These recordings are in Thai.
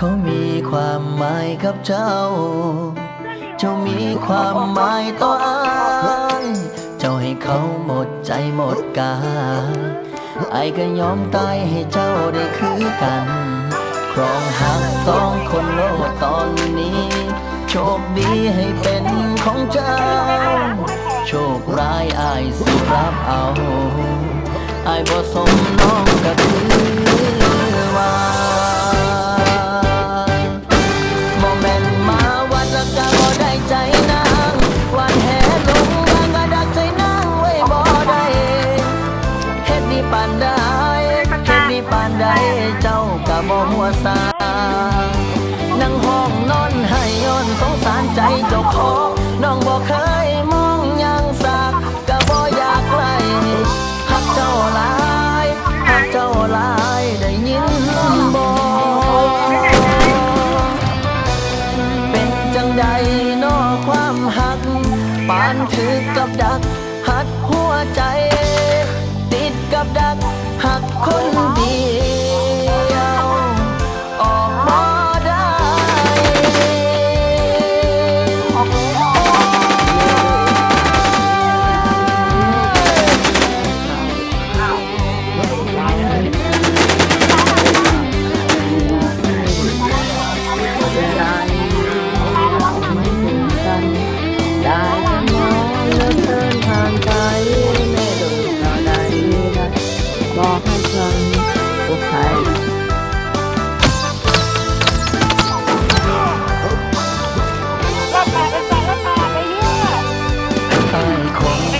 เขามีความหมายกับเจ้า เจ้ามีความหมายต่ออายเจ้าให้เขาหมดใจหมดกายไอ้ก็ยอมตายให้เจ้าได้คือกัน ครองหักสองคนโลกตอนนี้ โชคดีให้เป็นของเจ้า โชคร้ายอายสิรับเอา ไอายบ่สมน้องก็คือ ขอน้องบอกเคยมองยังสักก็บ่อยากไกลหักเจ้าหลายหักเจ้าหลายได้ยินบ่เป็นจังใดนอความหักปานถือกับดัก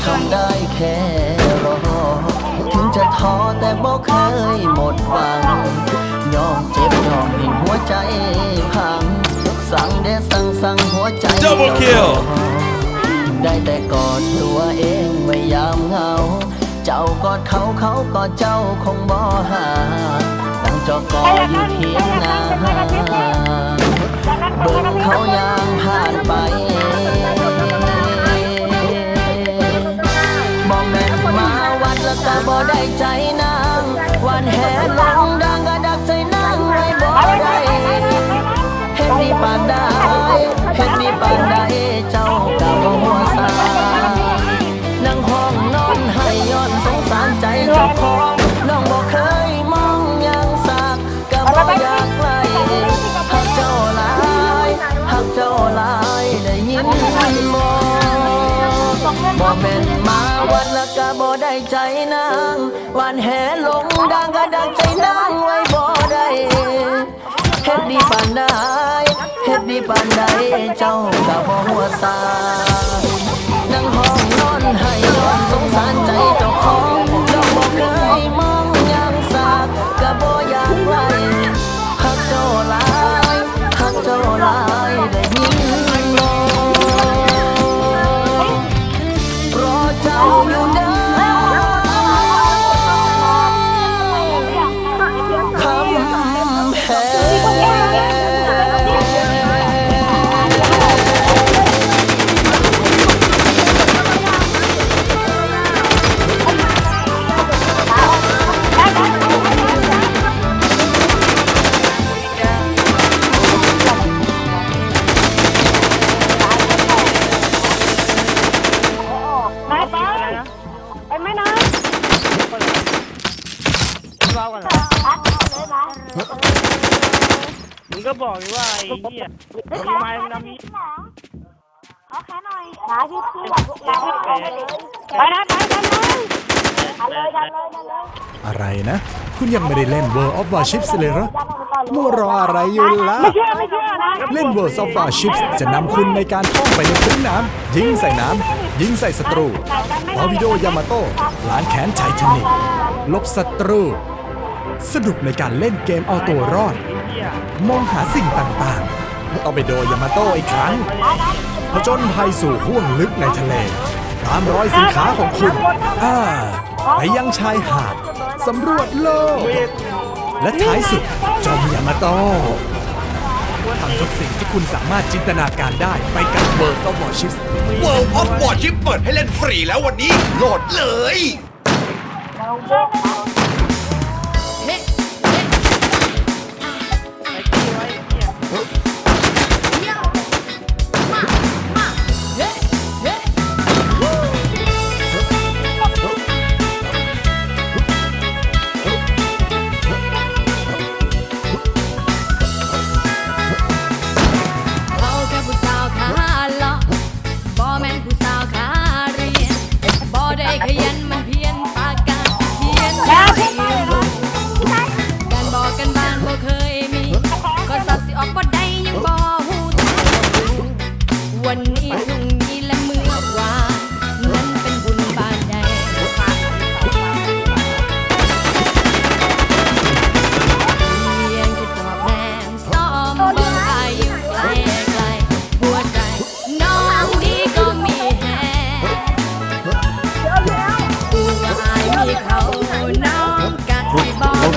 ทำได้แค่รอ ถึงจะท้อแต่บ่เคยหมดหวัง ยอมเจ็บยอมให้หัวใจพัง สั่งเดสั่งสั่งหัวใจ Double kill ได้แต่กอดตัวเองไว้ยามเหงา เจ้ากอดเขาเขากอดเจ้าคงบ่หาตั้งจอกออยู่เทียงนาเบิ่งเขายา บ่ได้ใจนางวันแหลงดังก็ดังใจนางไว้บ่ได้เฮ็ดดีปานใดเฮ็ดดีปานใดเจ้าก็บ่หัวซา เล่ากันเหรอมึงก็บอกดิว่าไอ้เหี้ยทำไมมึงทำนี้เอาแค่หน่อยหาที่ที่ไปนะไปไปไปเลยดันเลยดันเลยอะไรนะ คุณยังไม่ได้เล่น World of Warships เลยเหรอมัวรออะไรอยู่ล่ะ ไม่เชื่อไม่เชื่อนะ เล่น World of Warships จะนำคุณในการท่องไปในพื้นน้ำ ยิงใส่น้ำ ยิงใส่ศัตรูพอวิโดยามาโต้ล้างแค้นไททานิกลบศัตรู สนุกในการเล่นเกมเอาตัวรอด มองหาสิ่งต่างๆต้องไปโดยยามาโต้อีกครั้ง ผจญภัยสู่ห้วงลึกในทะเล ตามรอยสินค้าของคุณ อ่าไปยังชายหาดสำรวจโลก และท้ายสุดจอมยามาโต้ทำทุกสิ่งที่คุณสามารถจินตนาการได้ไปกับ World of Warships World of Warship เปิดให้เล่นฟรีแล้ววันนี้โหลดเลย Hey, hey. Ah, ah.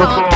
ว้